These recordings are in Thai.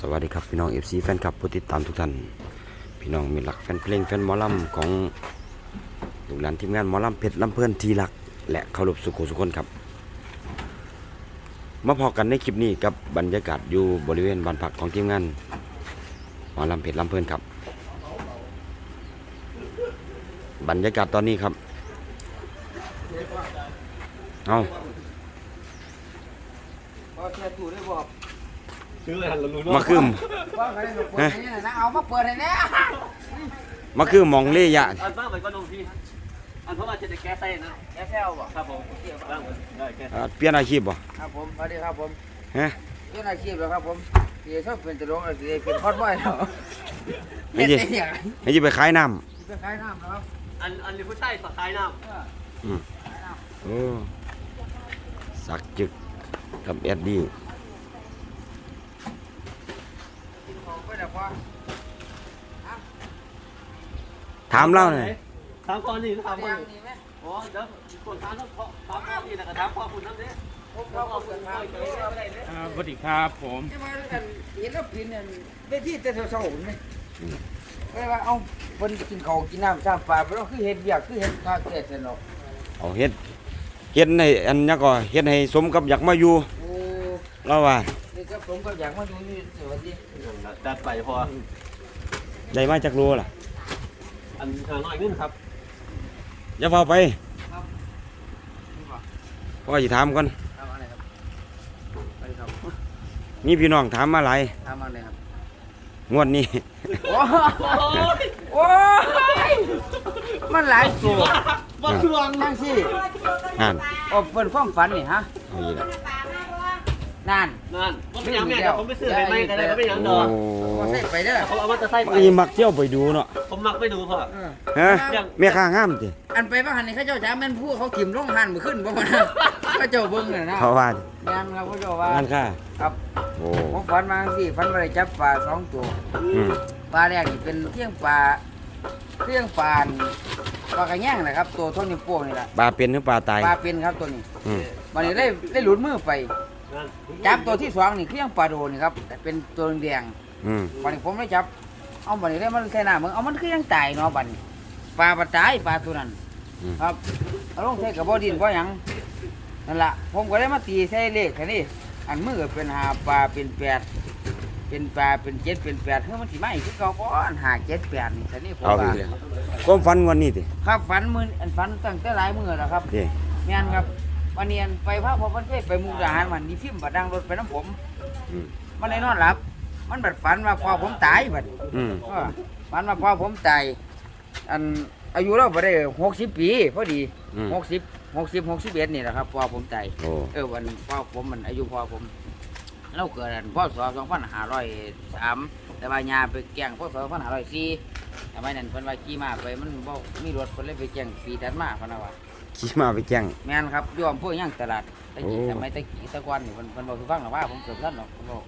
สวัสดีครับพี่น้อง FC แฟนคลับผู้ติดตามทุกท่าน พี่น้องมีหลักแฟนเพลงแฟนหมอลำของลูกหลานทีมงานหมอลำเพชรลำเพื่อนทีหลัก และเคารพสุขสุขคนครับมาพอกันในคลิปนี้กับบรรยากาศอยู่บริเวณบ้านพักของทีมงานหมอลำเพชรลำเพื่อนครับ บรรยากาศตอนนี้ครับเอาพอแค่ตู้ได้บอก ซื้ออะไรหันละลุ้นมาคืมว่าใครจะเปิดให้เนี่ยนะเอามาเปิดให้แน่มาคือหมองเล่ยะอันบ้างมันก็ลงที่อันเพราะว่าจะได้แก้ไส้นะแกแซวบอกครับผมบ้างได้แก้อ่าเปลี่ยนอาชีพบ่ครับผมสวัสดีครับผมฮะเรื่องอาชีพแล้วครับผมเดี๋ยวชอบเป็นตลกอะไรเป็นคอดบ่อยแล้วไม่เฮ็ดใช่ได้ยังไงไม่ใช่ไปขายน้ไปขายน้ำนะครับอันอันนี้ผู้ใต้ฝักท้ายน้ำอืมโอ้สักจึกกับแอดดี้ กินของไปแล้วพอ ถามำเล่าหน่อยถามก่อนนี่ถามเรีก่อยนงนี่ไหมอ๋อเดี๋ยวคนถามต้องถามพ่อนี่นะก็ถามพ่อคุณนั่นเด้ผมเขาเอาเปิดทางไปเอาอะไรเนี่ยอ่าสวัสดีครับผมจะมาด้วยกันเห็นแล้วปีนเนี่ยไปที่แต่เช้าๆนี่ก็เลยว่าเอาเพิ่นกินข้าวกินน้ำสร้างปลาไปแล้วคือเฮ็ดเบียกคือเฮ็ดข้าวแก่สนอกเอาเฮ็ดเฮ็ดให้อันนี้ก็เฮ็ดให้สมกับอยากมาอยู่โอ้เราว่านี่ ก็ผมก็อยากมาดูนี่สวัสดีดัดไปพอ ได้มาจากโลล่ะ อันหาน้อยนึงครับ อย่าเฝ้าไปครับนี่บ่พ่อสิถามก่อนทำอะไรครับไปครับมีพี่น้องถามมาหลายทำอะไรครับงวดนี้ โอ้โอ้ยมันหลายตัวบ้าช่วงนั่งสินั่นโอ้เปิดความฝันนี่ฮะ เอาอีกแล้วนั่นนั่นก็ไม่ยังแม่เดี๋ยวผมไปซื้อไปไม่กันเลยก็ไม่ยังดโอ้อกก็ใส่ไปเด้อเขาเอามาจะใส่ไปมันอีมักเที่ยวไปดูเนาะผมมักไปดูพ่อเออฮะแม่ค้างามติอันไปบ้านนี่เขาเจ้าจ้าแม่นผู้เขาถิ่มลงหันมือขึ้นบ่มานะเขาเจ้าเบิ่งน่ะนะเขาว่าแม่นครับเขาเจ้าว่างานค่าครับโอ้ผมฝันมาจังซี่ฝันว่าได้จับปลาสองตัวอืมปลาแรกนี่เป็นเที่ยงปลาเที่ยงปลาปลากระแยงนะครับตัวเท่านิ้วโป้งนี่แหละปลาเป็นหรือปลาตายปลาเป็นครับตัวนี้อืมวันนี้ได้ได้หลุดมือไปนั่น จับตัวที่สองนี่เครื่องปลาโดนี่ครับแต่เป็นตัวแดงอืมๆวันนี้ผมได้จับ เอาวันนี้ได้มันใส่น้ำมึงเอามันคือยังตายเนาะบัดนี้ปลาปลาตายปลาตัวนั้น อืมครับเอาลงใส่กับบ่อดินบ่หยังนั่นล่ะผมก็ได้มาตีใส่เลขแค่นี้อันมือเป็นหาปลาเป็นแปดเป็นปลาเป็นเจ็ดเป็นแปดเฮ้ยมันสิมาอีกคือเก่าบ่อันหาเจ็ดแปดนี่แค่นี้ผมเอาอีว่ากแล้วความฝันวันนี้ติครับฝันมืออันฝันตั้งแต่หลายมือแล้วครับเด้ แม่นครับ วันนี้อันไปพระพอพันเทศไปมุกดาหารมันนี่ฟิล์มบัดดังรถไปน้ำผม อืมมันเลยนอนหลับ มันบัดฝันว่าพ่อผมตายบัดอืมเออฝันว่าพ่อผมตาย อันอายุเราไปได้หกสิบปีพอดีอืมหกสิบหกสิบหกสิบเอ็ดนี่แหละครับพ่อผมตาย โอ้เออวันพ่อผมมันอายุพ่อผมเราเกิดอันพ่อสองสองพันห้าร้อยสามแต่ว่ายาไปแกล้งพ่อสองพันห้าร้อยสี่ทำไมนั่นเพิ่นว่าขี่มาไปมันบ่มีรถเพิ่นเลยไปแกล้งปีถัดมาเพิ่นว่า ขี่มาไปแจ้ง แม่นครับยอมพวกย่างตลาดตะกี้โอ้สมัยตะกี้ตะกอนนี่มันมันบอกคือฟังหรอกว่าผมเกิดท่านหรอกผมบอก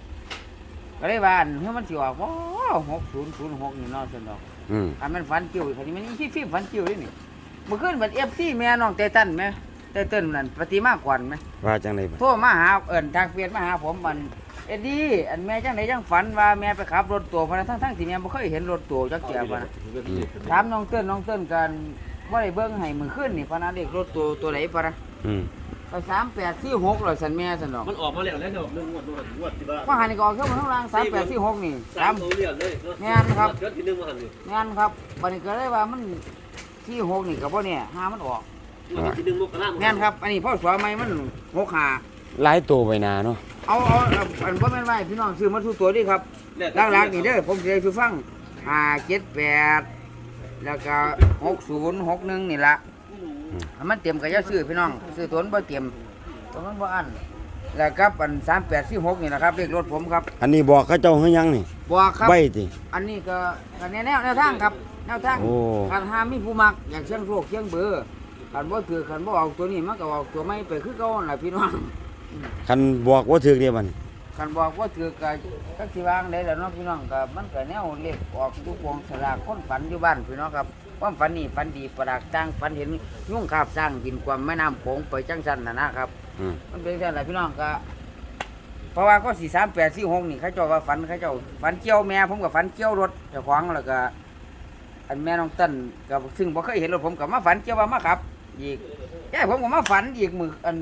ก็เลยว่าอันเฮ้ยมันสิออกว้หกศูนย์ศูนย์หกนี่เนอนสนดอกอืมอันมันฟันจิ้วคันนี้มันนี่ฟิล์มฟันจิ้วด้วยนี่เมื่อคืนเป็นเอฟซีแม่น้องเตตันไหมเตตันนั่นปฏิมากรไหม ว่าจังไดบัดโทรมาหาเอิญทางเฟียนมาหาผมมันเอ็ดดี้อันแม่จังไหนจังฝันว่าแม่ไปขับรถตัวพะนะทั้งทั้งๆที่แม่บ่เคยเห็นรถตัวจักเจียพะนะถามน้องเติ้นน้องเติ้นกัน ว่าได้เบิ่งให้มือขึ้นนี่พะนะเด็กรถตัวตัวไหนพะนะอืมไปสามแปดสี่หกเลยสันแม่สันดอกมันออกมาแล้วแล้วเดี๋ยวนึงงวดงวดที่บ้านว่าหันนี่ก็ออกเข้ามาข้างล่างสามแปดสี่หกนี่สาสามม ตัวเรียนเลยแม่นครับ เดือนที่หนึ่งมาหันอยู่งานครับบันนี้ก็เลยว่ามันสี่หกนี่กับพ่เนี่ยห้ามันออกวันที่หนึ่งมกราคมงานครับ อันนี้พ่อสอนไหมมันหกหาหลายตัวไปนาเนาะเอาเอาเอาอันพ่อแม่นไหวพี่น้องซื้อมาทุกตัวดิครับ หลักๆนี่เด้อผมจะให้ฟังห้าเจ็ดแปด แล้วก็หกศูนย์หกหนึ่งนี่ละถ้ามันเต็มก็จะซื้อพี่น้องซื้อตัวนั้นบ่เต็มตัวนั้นบ่อันแล้วครับอันสามแปดสี่หกนี่นะครับเลขรถผมครับอันนี้บอกเขาเจ้าเฮายังนี่บอกครับใบติอันนี้ก็ก็แนวแนวแนวทางครับแนวทางโอ้การหามีผู้มักอยากเชียงโรคเชียงเบอร์คันบ่ถือคันบ่เอาตัวนี้มันก็เอาตัวไม่ไปคือเก่าหั่นล่ะพี่น้องคันบอกว่าถึกเด้บัดนี้ คันบอกว่าถือก็จักสิวางได้แล้วเนาะพี่น้องก็มันก็แนวเลขออกทุกวงสลากคนฝันอยู่บ้านพี่น้องครับความฝันนี่ฝันดีประดากจ้างฝันเห็นยุ่งคาบสร้างกินความแม่น้ำโขงไปจังซั่นน่ะนะครับ อืมมันเป็นจังซั่นล่ะพี่น้องก็พราะว่าก็สี่สามแปดสี่หกนี่เขาเจ้าว่าฝันเขาเจ้าฝันเกี่ยวแม่ผมกับฝันเกี่ยวรถเจ้าของแล้วก็ อันแม่น้องเต้นกับซึ่งบ่เคยเห็นรถผมกับมาฝันเกี่ยวว่ามาขับ อีกยายผมก็มาฝันอีกมืออัน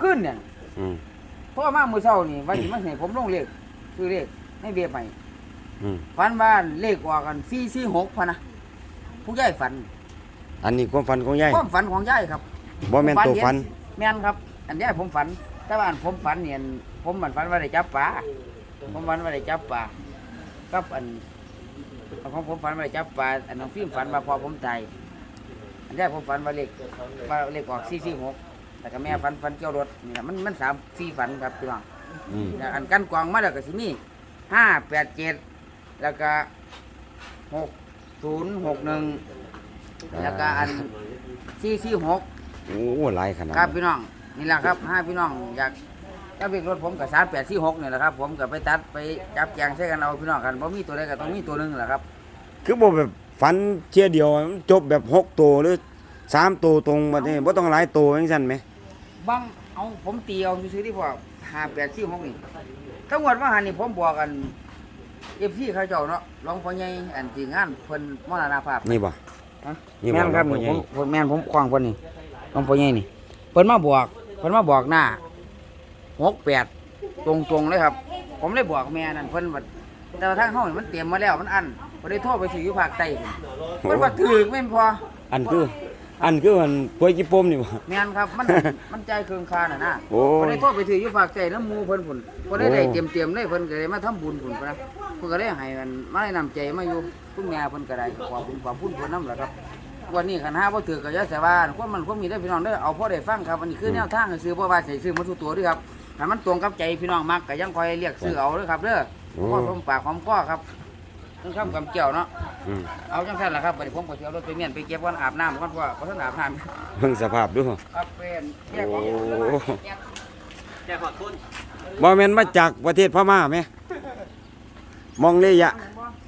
ขึ้นเนี่ย อืมเพราะว่ามามือเช้านี่วันนี้มันเห็นผมลงเลขคือเลขในเบียบใหม่อืมฝันว่าเลขออกกันสี่สี่หกพะนะผู้ใหญ่ฝันอันนี้ความฝันของยายความฝันของยายครับบ่แม่นตัวฝันแม่นครับ อันยายผมฝัน แต่ว่าอันผมฝันเนี่ยผมมันฝันว่าได้จับปลาผมฝันว่าได้จับปลากับอันของผมฝันว่าได้จับปลาอันน้องฟิล์มฝันว่าพอผมตายอันยายผมฝันว่าเลขว่าเลขออกสี่สี่หก แต่ก็แม่ฝันฝันเกี่ยวรถนี่แหละมันมันสามสี่ฝันครับพี่น้องอืมแล้วอันกันกวางมาแล้วก็สิมีห้าแปดเจ็ดแล้วก็หกศูนย์หกหนึ่งแล้วก็อันสี่สี่หก โอ้หลายขนาดครับนั้นพี่น้องนี่แหละครับห้าพี่น้องอยากถ้าเป็นรถผมกับสามแปดสี่หกนี่แหละครับ ผมก็ไปตัดไปจับแจงใช้กันเอาพี่น้องกันเพราะมีตัวใดก็ต้องมีตัวหนึ่งแหละครับคือบ่แบบฝันเที่ยเดียวมันจบแบบหกตัวหรือสามตัวตรงบัดนี้บ่ต้องหลายตัวจังซั่นไหม บางเอาผมตีเอาซื้อๆที่พอห้าแปดสี่หกนี่ทั้งหมดว่าหันนี่ผมบอกกันเอฟซีเขาเจ้าเนาะรองพ่อใหญ่อันที่งานเพิ่นมรณภาพนี่บ่ฮะนี่แม่นครับบอกนี่ว่าผมผมแม่นผมควางเพิ่นนี่น้องพ่อใหญ่นี่เพิ่นมาบอกเพิ่นมาบอกหน้าหกแปดตรงตรงๆเลยครับ ผมเลยบอกแม่นั่นเพิ่นว่าแต่ว่าทางห้องนี่มันเตรียมมาแล้วมันอันเพิ่นได้โทรไปซื้ออยู่ภาคใต้พุ่นเพิ่นว่าถือแม่นพออันคือ อันคือมันป่วยจิปมนี่บ่ แม่นครับ มัน มันใจเครื่องคาน่ะนะโอ้เพิ่นยได้โทรไปซื้ออยู่ภาคใต้น้ำหมู่เพิ่นพุ่นเพิ่นได้โอ้ได้เตรียมเตรียมๆเลยเพิ่นก็ได้มาทำบุญพุ่นพุ่นนะเพิ่นก็ได้ให้มันมาได้นำใจมาอยู่คุณแม่เพิ่นก็ได้ขอบคุณขอบคุณเพิ่นนำล่ะครับวันนี้คันห้าบ่ถือก็อย่าแต่ว่าคนมันคนมีได้อพี่น้องเด้อเอาพอได้ฟังครับอันนี้คือแนวทางให้ซื้อบ่ว่าใส่ซื้อมาสู่ตัวเด้วยครับถ้ามันตรงกับใจพี่น้องมักก็ยังคอยเรียกซื้อเอาเด้อครับเด้อโอ้พอสมปากหอมคอครับ ต้องคำกำเกี่ยวเนาะอืมเอาจังซั่นล่ะครับบัดนี้ผมก็สิเอารถไปเมียนไปเก็บก่อนอาบน้ำก่อนเพราะว่าบ่ทันอาบน้ำเบิ่งสภาพดูครับเป็นแยกของโอ้แยกแจกขอดทุนบ่แม่นมาจากประเทศพม่าแม่มองเลยะ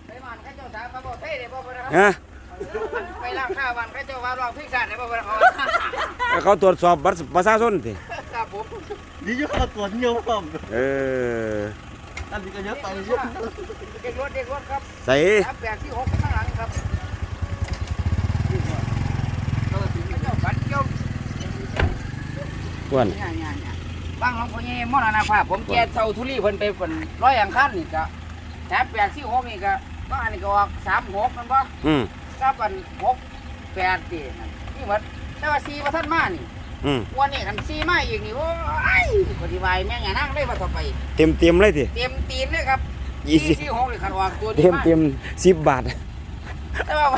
ไปบ้านเขาเจ้าถามมาบ่เท่ได้บ่บ่นะคฮะรับไปล้างข้าวบ้านเขาเจ้าว่าร้องเพลงชาติได้บ่บ่นะครับแล้วเขาตรวจสอบบัตรประชาชนสิครับผมนี่ยอดตัวเดียวผมเออ อันนี้ก็เยอะไปเยอะเด็กรถเด็กรถครับใส่สามแปดที่หกข้างหลังครับเขาเจ้าบัตรเกี่ยวอ้วนเนี่ยเนี่ยเนี่ยบางหลวงพ่อใหญ่มรณภาพผมแก่เท่าทุลีเพิ่นไปเพิ่นร้อยอังคันนี่ก็สามแปดที่หกนี่ก็บางอันนี่ก็ออกสามหกมันบ่อืมกับอันหกแปดตีนั่นนี่หมดแต่ว่าสี่ประทันมานี่ อืมวันนี้คันสี่มาอีกนี่โอ้ยปฏิวัยแม่งอย่านั่งเลยว่าต่อไป เต็มเต็มๆเลยสิเตรียมตีนเลยครับยี่สิบสี่หกนี่คันออกตัวเต็นี้มมาเต็มสิบบาท แต่ว่า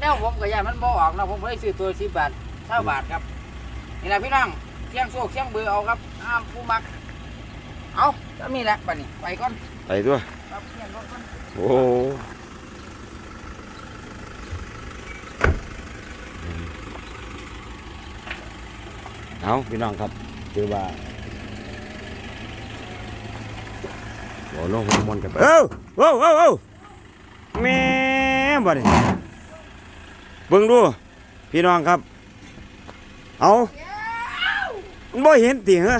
แนวผมก็ยานมันบ่ออกนะผมเลยซื้อตัวสิบบาทเท่าบาทครับ นี่แหละพี่น้องเสียงโศกเสียงเบือเอาครับห้ามผู้มัก เอาจะมีแหละบัดนี้ไปก่อนไปด้วยครับเสียงรถก่อน โอ้ เอาพี่น้องครับถือว่าโอ้ลงฮอร์โมนกันไปเอ้าเอ้าเอ้าเอ้าแม่บ่ได้เบิ่งดู พี่น้องครับ เอามันบ่เห็นติเหรอ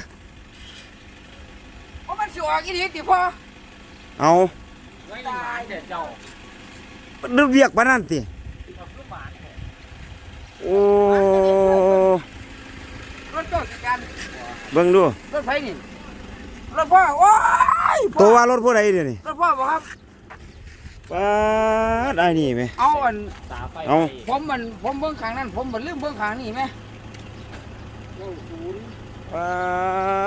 โอ้มันสิออกอีหลีติพ่อเอาเฮ้ยหลานเด็ดเจ้ามันเรียกปานนั้นติโอ้รถ เจ้าจัดการเบิ่งดูรถไฟนี่รถพ่อโอ้ยพ่อตัวว่ารถผู้ใดเดี๋ยวนี้รถพ่อบ่ครับ ป้าดไอ้นี่ไหม เอาอันตาไฟเอา ผมมันผมเบิ่งข้างนั้น ผมมันลืมเบิ่งข้างนี้ไหมป้า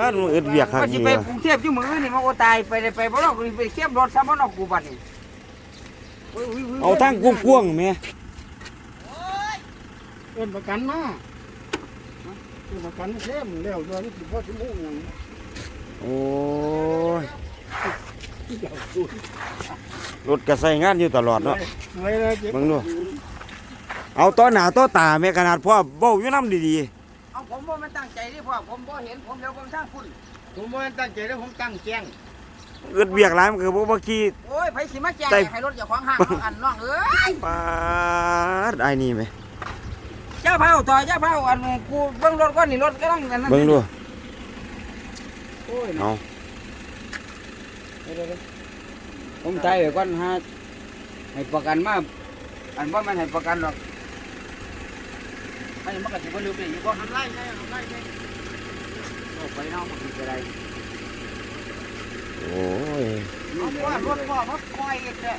ดมันอึดเวียกครับว่าสินี่ไปวะกรุงเทพอยู่มื้อนี่มาโอตายไปได้ไปบ่รอกไปเทียบรถซ้ำบ่นอกกูบัดนี่โอ้ยยยเอาทางกว้างๆแม่เป็นประกันมา เป็นประกันเข้มแล้วตอนนี้สิพ่อสิมุ่งหยังโอ้ยรถก็ใส่งานอยู่ตลอดเนาะไว้เลยเจ็บเบิ่งดูเอาต่อหน้าต่อตาแม่ขนาดพ่อเบ้าอยู่น้ำดีเอาผมบ่แม่นตั้งใจเดิพ่อผมบ่เห็นผมเดี๋ยวผมทางคุณผมว่าตั้งใจแล้วผมตั้งแจ้งๆอึดเวียกหลายมันก็บ่บ่ขี้โอ้ยไผสิมาแจ้งได้ให้รถเจ้าของห้างเอาอันน้องเอ้ยป้าดไอ้นี่ไหม เจ้าเผาต่อเจ้าเผาอันกูเบิ่งรถก่อนนี่รถกำลังอันนั้นเบิ่งดูโอ้ยเอาเดี๋ยวๆผมตายไว้ก่อนฮะให้ประกันมาอันว่ามันให้ประกันหรอกไม่มันก็ถือว่าลืมไปอีกก็ไล่ไล่ไล่ไล่เอาไปเนาะมันเป็นอะไรโอ้ยเอาพ่อรถพ่อมาคอยกันเด้อ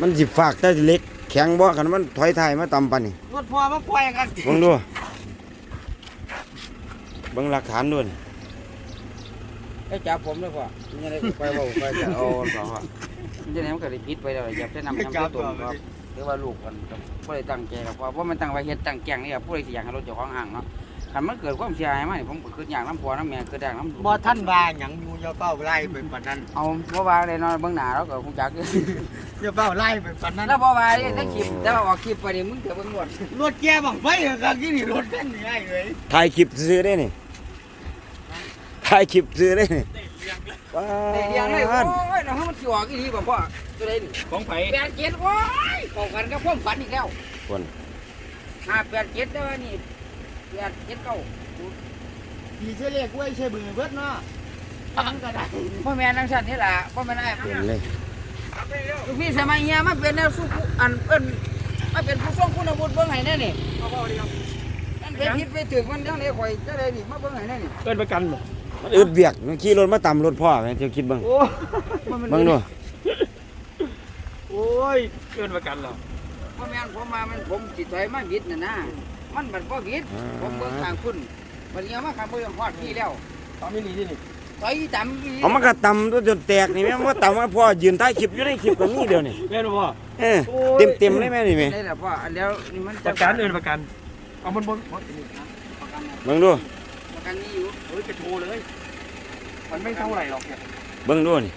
มันสิฝากแต่เล็ก แข็งบ่คันมันถอยท้ายมาต่ำปานนี่รถพ่อมาคอยกันเบิ่งดูเบิ่งหลักฐานด้วยไอ้จับผมเลยพ่อมันจะได้ไปเบาไปจะเอาต่อพ่อมันจะไหนมันก็ได้ผิดไปแล้วอย่าไปนำน้ำตัวครับหรือว่าลูกกันครับผู้ใดตั้งใจครับเพราะว่ามันตั้งไว้เฮ็ดตั้งแกงนี่ครับผู้ใดสิอยากให้รถเจ้าของห้างเนาะ คันมันเกิดความเสียหายมานี่ผมก็คืออย่างน้ำพ่อน้ำแม่คืออย่างน้ำบ่ท่านว่าหยังอยู่อย่าเป้าไล่ไปปานนั้นเอาบ่ว่าเลยเนาะเบิ่งหน้าเราก็คงจัก อยู่อย่าเป้าไล่ไปปานนั้นแล้วบ่ว่าเลยถ้าคลิปแต่ว่าออกคลิปไปนี่มึงเถื่อเบิ่งหมดรถแก่บังไฟก็กี่นี่รถกันนี่ไอ้เอ้ยถ่ายคลิปซื้อได้นี่ถ่ายคลิปซื้อได้นี่ว้าได้เรียงเลยโอ้ดยน้องมันสิออกอีหลีบ่พ่อตัวใดนี่ของไผ่แปดเจ็ดโอ้ยเข้ากันกับความฝันอีกแล้วคนห้าแปดเจ็ดแต่ว่านี่ แปดเจ็ดเก้าขี่เสลียกไว้ใช้มือเบิดเนาะอังก็ได้พ่อแม่นังสันนี่ล่ะพ่อแม่นายเป็นเลยลูกพี่สมัยเฮียมาเป็นแนวสู้ผู้อันเอิ้นมาเป็นผู้ทรงคุณวุฒิเบิ่งให้แน่นี่นั่นเป็นผิดไปถึงมันจังได๋ข่อยจังได๋นี่มาเบิ่งให้แน่นี่เกินประกันบ่มันอึดเบียกมันขี่รถมาต่ำรถพ่อแม่เจ้าคิดเบิ่งโอ้เบิ่งดูโอ้ยเกินประกันหรอพ่อแม่นผมมามันผมสิถอยมาบิดน่ะนะ มันบัดบ่บิดผมเบิ่งทางคุณบัดนี้เอามาข้างเบิ่งฮอดพี่แล้วตอนนี้นี่นี่ถอยต่ำอีหลีเอามันก็ต่ำตัวจนแตกนี่แม่งว่าต่ำว่าพ่อยืนท้ายคลิปอยู่ในคลิปก็มีเดียวนี่แม่นบ่เออเต็มเต็มๆเลยแม่นี่แม่ได้แล้วพ่ออันเดียวนี่มันประกันเอินประกัน เอาบนบนประกันเบิ่งดูประกันนี่อยู่เฮ้ยจะโทรเลย มันไม่เท่าไหร่หรอกเนี่ยเบิ่งดูนี่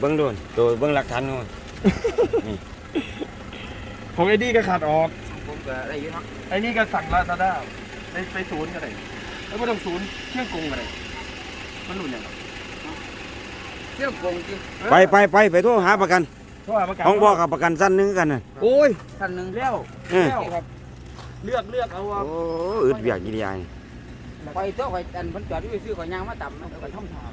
เบิ่งดูนี่ตัวเบิ่งหลักฐานนู่นของไอ้นี่ก็ขาดออก ผมก็ได้อยู่เนาะไอ้นี่ก็สั่งลาซาด้าไปไปศูนย์ก็ได้แล้วไม่ต้องศูนย์เชื่องกงก็ได้มันหนุนอย่างเที่ยวโกงจริงไปไปไปไปโทรหาประกันเพราะว่าประกันของพ่อกับประกันสั้นหนึงกันน่ะโอ้ยท่านหนึ่งแล้วเออแล้วครับ เลือกเลือกเอาว่าโอ้อึดเบียกกี่ดีไอ้ไปเที่ยวไปอันเพิ่นจอดอยู่ซื้อขอยยางมาต่ำมันก็ไปท่อมทาง